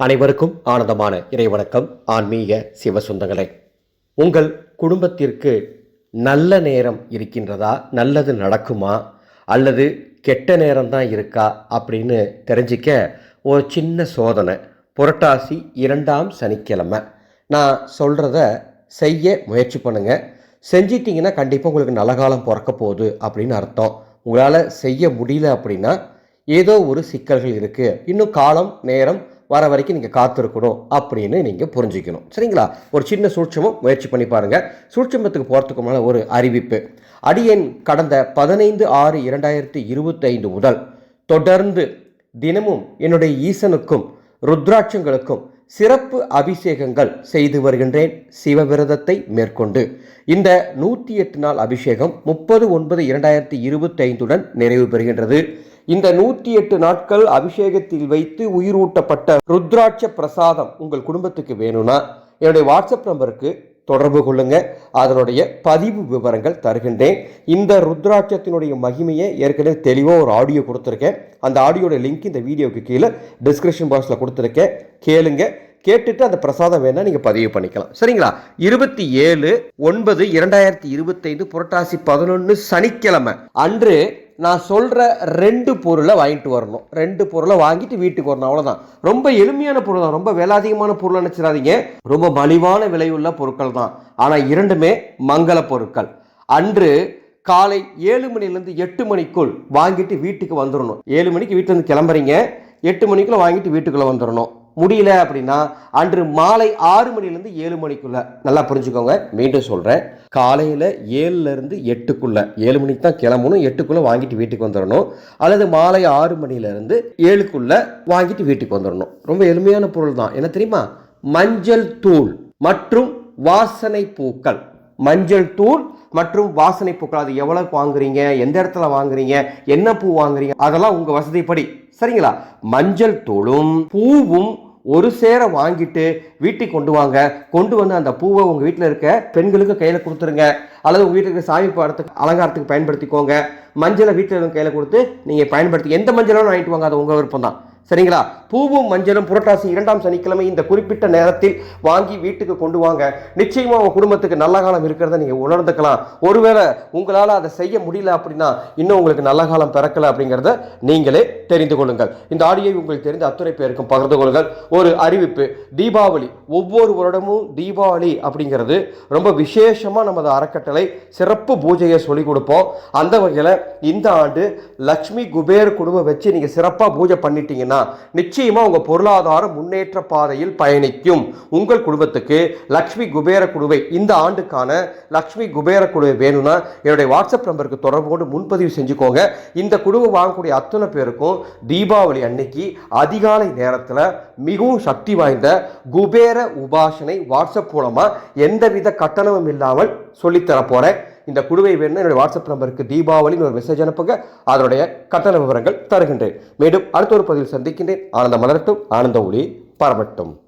அனைவருக்கும் ஆனந்தமான இறைவணக்கம். ஆன்மீக சிவசுந்தங்களே உங்கள் குடும்பத்திற்கு நல்ல நேரம் இருக்கின்றதா? நல்லது நடக்குமா? அல்லது கெட்ட நேரம் தான் இருக்கா? அப்படின்னு தெரிஞ்சிக்க ஒரு சின்ன சோதனை. புரட்டாசி இரண்டாம் சனிக்கிழமை. நான் சொல்கிறத செய்ய முயற்சி பண்ணுங்கள் செஞ்சிட்டிங்கன்னா கண்டிப்பாக உங்களுக்கு நல்ல காலம் பிறக்க போகுது அப்படின்னு அர்த்தம். உங்களால் செய்ய முடியல அப்படின்னா ஏதோ ஒரு சிக்கல்கள் இருக்குது இன்னும் காலம் நேரம் வர வரைக்கும் நீங்கள் காத்திருக்கணும் அப்படின்னு நீங்கள் புரிஞ்சுக்கணும். சரிங்களா? ஒரு சின்ன சூட்சமும் முயற்சி பண்ணி பாருங்கள் சூட்சமத்துக்கு போகிறதுக்கு மேலே ஒரு அறிவிப்பு. அடியேன் கடந்த பதினைந்து ஆறு இரண்டாயிரத்தி இருபத்தைந்து முதல் தொடர்ந்து தினமும் என்னுடைய ஈசனுக்கும் ருத்ராட்சங்களுக்கும் சிறப்பு அபிஷேகங்கள் செய்து வருகின்றேன். சிவவிரதத்தை மேற்கொண்டு. இந்த நூற்றி எட்டு நாள் அபிஷேகம் முப்பது ஒன்பது இரண்டாயிரத்தி இருபத்தைந்துடன் நிறைவு பெறுகின்றது. இந்த நூற்றி எட்டு நாட்கள் அபிஷேகத்தில் வைத்து உயிரூட்டப்பட்ட ருத்ராட்ச பிரசாதம் உங்கள் குடும்பத்துக்கு வேணும்னா என்னுடைய வாட்ஸ்அப் நம்பருக்கு தொடர்பு கொள்ளுங்க. அதனுடைய பதிவு விவரங்கள் தருகின்றேன். இந்த ருத்ராட்சத்தினுடைய மகிமையை ஏற்கனவே தெளிவாக ஒரு ஆடியோ கொடுத்துருக்கேன். அந்த ஆடியோட லிங்க் இந்த வீடியோக்கு கீழே டிஸ்கிரிப்ஷன் பாக்ஸில் கொடுத்துருக்கேன். கேளுங்க. கேட்டுட்டு அந்த பிரசாதம் வேணால் நீங்கள் பதிவு பண்ணிக்கலாம். சரிங்களா? இருபத்தி ஏழு ஒன்பது இரண்டாயிரத்தி இருபத்தைந்து புரட்டாசி பதினொன்று சனிக்கிழமை. அன்று நான் சொல்கிற ரெண்டு பொருளை வாங்கிட்டு வரணும். ரெண்டு பொருளை வாங்கிட்டு வீட்டுக்கு வரணும். அவ்வளோதான் ரொம்ப எளிமையான பொருள் தான். ரொம்ப விலை அதிகமான பொருள் நினச்சிடாதீங்க. ரொம்ப மலிவான விலையுள்ள பொருட்கள் தான். ஆனால் இரண்டுமே மங்கள பொருட்கள். அன்று காலை ஏழு மணிலேருந்து எட்டு மணிக்குள் வாங்கிட்டு வீட்டுக்கு வந்துடணும் ஏழு மணிக்கு வீட்டிலேருந்து கிளம்புறீங்க. எட்டு மணிக்குள்ளே வாங்கிட்டு வீட்டுக்குள்ளே வந்துடணும் முடியல அப்படின்னா அன்று மாலை ஆறு மணிலேருந்து ஏழு மணிக்குள்ள. நல்லா புரிஞ்சுக்கோங்க. மீண்டும் சொல்கிறேன் காலையில் ஏழுலேருந்து எட்டுக்குள்ள. ஏழு மணிக்கு தான் கிளம்பணும். எட்டுக்குள்ளே வாங்கிட்டு வீட்டுக்கு வந்துடணும் அல்லது மாலை ஆறு மணிலேருந்து ஏழுக்குள்ள வாங்கிட்டு வீட்டுக்கு வந்துடணும் ரொம்ப எளிமையான பொருள் தான். என்ன தெரியுமா? மஞ்சள் தூள் மற்றும் வாசனை பூக்கள். மஞ்சள் தூள் மற்றும் வாசனை பூக்கள். அது எவ்வளோக்கு வாங்குறீங்க? எந்த இடத்துல வாங்குறீங்க? என்ன பூ வாங்குறீங்க? அதெல்லாம் உங்கள் வசதிப்படி சரிங்களா? மஞ்சள் தூளும் பூவும் ஒரு சேர வாங்கிட்டு வீட்டுக்கு கொண்டு வாங்க. கொண்டு வந்து அந்த பூவை உங்கள் வீட்டில் இருக்க பெண்களுக்கு கையில் கொடுத்துருங்க. அல்லது உங்கள் வீட்டில் இருக்க சாமி படத்துக்கு அலங்காரத்துக்கு பயன்படுத்திக்கோங்க. மஞ்சளை வீட்டில் இருக்க கையில் கொடுத்து நீங்கள் பயன்படுத்தி எந்த மஞ்சளும் வாங்கிட்டு வாங்க. அது உங்கள் விருப்பம் தான் சரிங்களா? பூவும் மஞ்சளும் புரட்டாசி இரண்டாம் சனிக்கிழமை இந்த குறிப்பிட்ட நேரத்தில் வாங்கி வீட்டுக்கு கொண்டு வாங்க. நிச்சயமா உங்க குடும்பத்துக்கு நல்ல காலம் இருக்கிறத நீங்க உணர்ந்துக்கலாம். ஒருவேளை உங்களால் அதை செய்ய முடியல அப்படின்னா இன்னும் உங்களுக்கு நல்ல காலம் பிறக்கல அப்படிங்கிறத நீங்களே தெரிந்து கொள்ளுங்கள். இந்த ஆடியை உங்களுக்கு தெரிந்த அத்துறை பேருக்கும் பகிர்ந்து கொள்ளுங்கள். ஒரு அறிவிப்பு தீபாவளி. ஒவ்வொரு வருடமும் தீபாவளி அப்படிங்கிறது ரொம்ப விசேஷமாக நமது அறக்கட்டளை சிறப்பு பூஜையை சொல்லிக் கொடுப்போம். அந்த வகையில் இந்த ஆண்டு லக்ஷ்மி குபேர் குடும்பம் வச்சு நீங்கள் சிறப்பாக பூஜை பண்ணிட்டீங்கன்னா நிச்சயமாக உங்கள் பொருளாதார முன்னேற்ற பாதையில் பயணிக்கும். உங்கள் குடும்பத்துக்கு லக்ஷ்மி குபேர குழுவை இந்த ஆண்டுக்கான லக்ஷ்மி குபேர குழுவை வேணும்னா என்னுடைய வாட்ஸ்அப் நம்பருக்கு தொடர்பு கொண்டு முன்பதிவு செஞ்சுக்கோங்க. இந்த குழுவை வாங்கக்கூடிய அத்தனை பேருக்கும் தீபாவளி அன்னைக்கு அதிகாலை நேரத்தில் மிகவும் சக்தி வாய்ந்த குபேர உபாசனை வாட்ஸ்அப் மூலமாக எந்தவித கட்டணமும் இல்லாமல் சொல்லித்தர போகிறேன் இந்த குழுவை வேணும் என்னுடைய வாட்ஸ்அப் நம்பருக்கு தீபாவளின்னு ஒரு மெசேஜ் அனுப்புங்க. அதனுடைய கட்டண விவரங்கள் தருகின்றேன். மீண்டும் அடுத்த ஒரு பதிவில் சந்திக்கின்றேன். ஆனந்த மலரட்டும். ஆனந்த ஒளி பரவட்டும்.